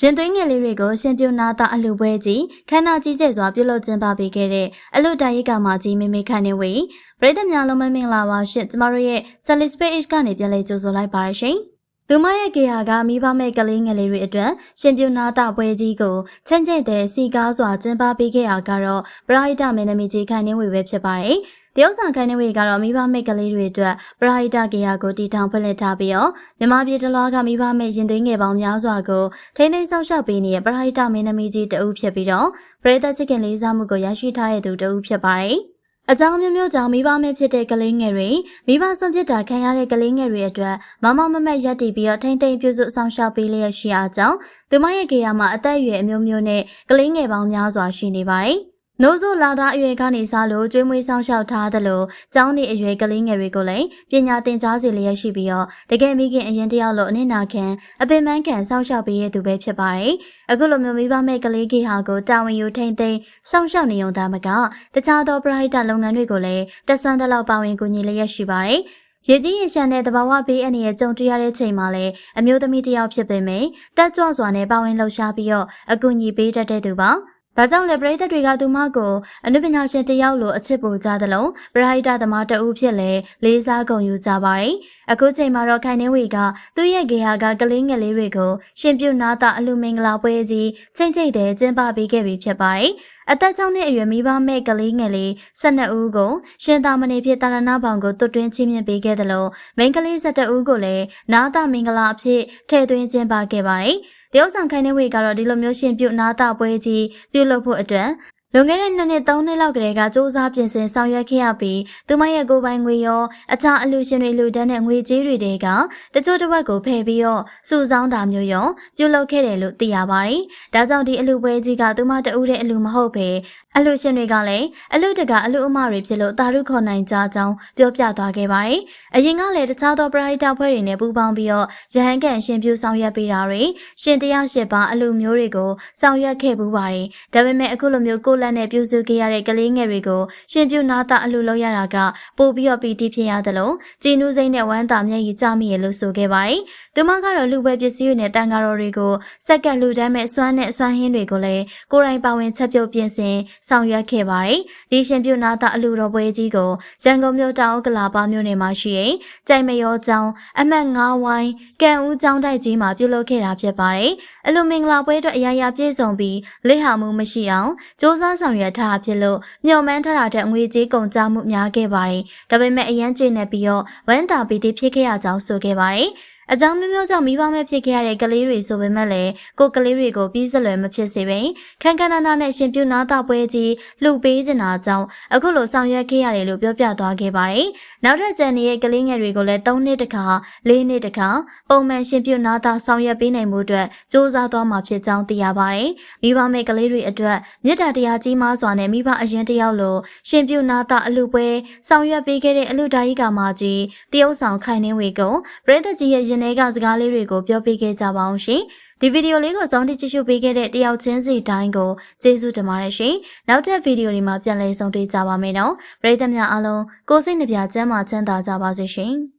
ရင်သွေးငယ်လေးတွေကိုရှင်ပြုနာတာအလှပွဲကြီးခန္ဓာကြီးကျယ်စွာပြုလုပ်ကျင်းပပေးခဲ့တဲ့အလှတိုင်ရိပ်ကမာကြီးမေမေခန့်နေဝေပရိသတ်များလုံးမမင်္ဂလာပါရှင်ကျမတို့ရဲ့ Sally Space ကနေပြန်လည်ကြိုဆိုလိုက်ပါရရှင် သူမရဲ့ကေဟာကမိဘမဲ့ကလေးငယ်လေးတွေအတွက်ရှင်ပြုနာတာပွဲကြီးကိုချင့်ချင့်တဲ့စီကားစွာကျင်းပပေးခဲ့တာကတော့ပရိဟိတမင်းသမီးကြီးခန့်နေဝေပဲဖြစ်ပါတယ်တရုတ်ဆောင်ခိုင်းတဲ့ဝေကတော့မိဘမိတ်ကလေးတွေအတွက်ပရာဟိတကေယာကိုတီထောင်ဖွင့်လှစ်ထားပြီးတော့မြန်မာပြည်တလောကမိဘမိတ်ရင်သွေးငယ်ပေါင်းများစွာကိုထိန်းသိမ်းဆောင်ရှောက်ပေးနေတဲ့ပရာဟိတမင်းသမီးကြီးတဦးဖြစ်ပြီးတော့ပရိသတ်ချစ်ခင်လေးစားမှုကိုရရှိထားတဲ့သူတဦးဖြစ်ပါတယ် အကြောင်းမျိုးမျိုးကြောင့်မိဘမဲ့ဖြစ်တဲ့ကလေးငယ်တွေမိဘဆုံးဖြစ်တာခံရတဲ့ကလေးငယ်တွေအတွက်မမမမတ်ရက်တည်ပြီးတော့ထိမ့်သိမ့်ပြုစုဆောင်ရှောက်ပေးလျက်ရှိအားကြောင့်သူမရဲ့ကေယာမှာအသက်အရွယ်အမျိုးမျိုးနဲ့ကလေးငယ်ပေါင်းများစွာရှိနေပါတယ်။ နိုးစို့လာသားအရွယ်ကနေစားလို့ကျွေးမွေးဆောင်ရှောက်ထားသလိုကျောင်းနေအရွယ်ကလေးငယ်တွေကိုလည်းပညာသင်ကြားစေလျက်ရှိပြီးတော့တကယ်မိခင်အရင်တယောက်လိုအနစ်နာခံအပင်ပန်းခံဆောင်ရှောက်ပေးရသူပဲဖြစ်ပါတယ်။အခုလိုမျိုးမိဘမဲ့ကလေးကြီးဟာကိုတာဝန်ယူထိန်သိမ်းဆောင်ရှောက်နေုံသားမကတခြားသောပရိုက်တာလုပ်ငန်းတွေကိုလည်းတက်ဆွမ်းသလောက်ပါဝင်ကူညီလျက်ရှိပါတယ်။ရေကြီးရေရှမ်းတဲ့တဘာဝဘေးအနေနဲ့ကြုံတွေ့ရတဲ့ချိန်မှာလည်းအမျိုးသမီးတစ်ယောက်ဖြစ်ပေမယ့်တက်ကြွစွာနဲ့ပါဝင်လှုပ်ရှားပြီးတော့အကူအညီပေးတတ်တဲ့သူပါ။ ဒါကြောင့်လည်းပရိသတ်တွေကသူမကိုအနုပညာရှင်တယောက်လိုအချစ်ပိုကြသလိုပရိဟိတသမားတဦးဖြစ်လဲလေးစားဂုဏ်ယူကြပါတယ်။အခုချိန်မှာတော့ခိုင်နှင်းဝေကသူ့ရဲ့ဂေဟာကကလေးငယ်လေးတွေကိုရှင်ပြုနာတာအလူမင်္ဂလာပွဲကြီးချိန်ချိန်တဲ့ကျင်းပပေးခဲ့ပြီးဖြစ်ပါတယ်။ အသက်6နှစ်အရွယ်မိဘမဲ့ကလေးငယ်လေး12ဦးကိုရှင်သာမဏေဖြစ်တာရဏဘောင်ကိုတွတ်တွင်းချင်းမြင့်ပေးခဲ့တယ်လို့မိန်းကလေး17ဦးကိုလည်းနာတာမင်္ဂလာအဖြစ်ထည့်သွင်းကျင်းပခဲ့ပါတယ်။တရုတ်ဆောင်ခိုင်းတဲ့ဝေကတော့ဒီလိုမျိုးရှင်ပြုနာတာပွဲကြီးပြုလုပ်ဖို့အတွက် လွန်ခဲ့တဲ့နှစ်နှစ်သုံးနှစ်လောက်ကတည်းကစ조사ပြင်ဆင်ဆောင်ရွက်ခဲ့ရပြီးသူမရဲ့ကိုယ်ပိုင်ငွေရောအခြားအလူရှင်တွေလူတန်းတဲ့ငွေကြေးတွေတဲကတချို့တစ်ဝက်ကိုဖယ်ပြီးတော့စုဆောင်းတာမျိုးရောပြုလုပ်ခဲ့တယ်လို့သိရပါတယ်။ဒါကြောင့်ဒီအလူပွဲကြီးကသူမတဦးတဲ့အလူမဟုတ်ပဲအလူရှင်တွေကလည်းအလူတကအလူအမတွေဖြစ်လို့တာရုခေါ်နိုင်ကြကြောင်းပြောပြသွားခဲ့ပါတယ်။အရင်ကလည်းတခြားသောပရိုက်တာဖွဲ့တွေနဲ့ပူးပေါင်းပြီးတော့ရဟန်းကန်ရှင်ပြုဆောင်ရွက်ပေးတာတွေရှင်တရားရှစ်ပါအလူမျိုးတွေကိုဆောင်ရွက်ခဲ့ပူပါတယ်။ဒါပေမဲ့အခုလိုမျိုးကိုလက်နဲ့ပြုစုခဲ့ရတဲ့ကလေးငယ်တွေကိုရှင်ပြုနာတာအလူလောက်ရတာကပို့ပြီးတော့ပီတိဖြစ်ရသလိုကြည်နူးစိမ့်နဲ့ဝမ်းသာမျက်ရည်ကျမိရလို့ဆိုခဲ့ပါတယ်။သူမကတော့လူပွဲပစ္စည်းတွေနဲ့တန်ကားတော်တွေကိုစက်ကလူတန်းမဲ့စွမ်းနဲ့စွမ်းဟင်းတွေကိုလည်းကိုယ်တိုင်ပါဝင်ချက်ပြုတ်ပြင်ဆင်ဆောင်ရွက်ခဲ့ပါတယ်။ဒီရှင်ပြုနာတာအလူတော်ပွဲကြီးကိုရန်ကုန်မြို့တောင်ဥက္ကလာပါမြို့နယ်မှာရှိရင်ကြိုင်မရောကျောင်းအမှတ်9ဝိုင်းကံဦးကျောင်းတိုက်ကြီးမှာပြုလုပ်ခဲ့တာဖြစ်ပါတယ်။အလူမင်္ဂလာပွဲအတွက်အရာရာပြည့်စုံပြီးလက်ဟာမှုမရှိအောင်စ조사ဆောင်ရွက်ထားတာဖြစ်လို့မျှော်မှန်းထားတာတဲ့ငွေကြေးကုန်ကျမှုများခဲ့ပါတယ်။ဒါပေမဲ့အရန်ကျနေပြီးတော့ဝမ်းသာပီတိဖြစ်ခဲ့ရကြောင်းဆိုခဲ့ပါတယ်။ အကြောင်းမျိုးမျိုးကြောင့်မိဘမဲ့ဖြစ်ခဲ့ရတဲ့ကလေးတွေဆိုပေမဲ့လည်းကိုကလေးတွေကိုပြီးစလွယ်မဖြစ်စေပင်ခန်းခန်းနာနာနဲ့ရှင်ပြုနာတာပွဲကြီးလှုပ်ပေးနေတာကြောင့်အခုလိုဆောင်ရွက်ခဲ့ရတယ်လို့ပြောပြသွားခဲ့ပါတယ်။နောက်ထပ်ကျန်နေတဲ့ကလေးငယ်တွေကိုလည်း၃နှစ်တခါ၄နှစ်တခါပုံမှန်ရှင်ပြုနာတာဆောင်ရွက်ပေးနိုင်မှုအတွက်စ조사သွားမှာဖြစ်ကြောင်းသိရပါတယ်။မိဘမဲ့ကလေးတွေအတွက်မြစ်တာတရားကြီးမားစွာနဲ့မိဘအရင်တယောက်လိုရှင်ပြုနာတာအလူပွဲဆောင်ရွက်ပေးခဲ့တဲ့အလူဒါကြီးကမာကြီးတရုတ်ဆောင်ခိုင်နှင်းဝေကုံပရိသတ်ကြီးရဲ့ရင်ထဲကစကားလေးတွေကိုပြောပြခဲ့ကြပါအောင်ရှင်။ဒီဗီဒီယိုလေးကိုစောင့်ကြည့်ကြည့်ရှုပေးခဲ့တဲ့တယောက်ချင်းစီတိုင်းကိုကျေးဇူးတင်ပါတယ်ရှင်။နောက်ထပ်ဗီဒီယိုတွေမှာပြန်လည်ဆုံတွေ့ကြပါမယ်နော်။ပရိသတ်များအားလုံးကိုစိတ်နှပြချမ်းသာချမ်းသာကြပါစေရှင်။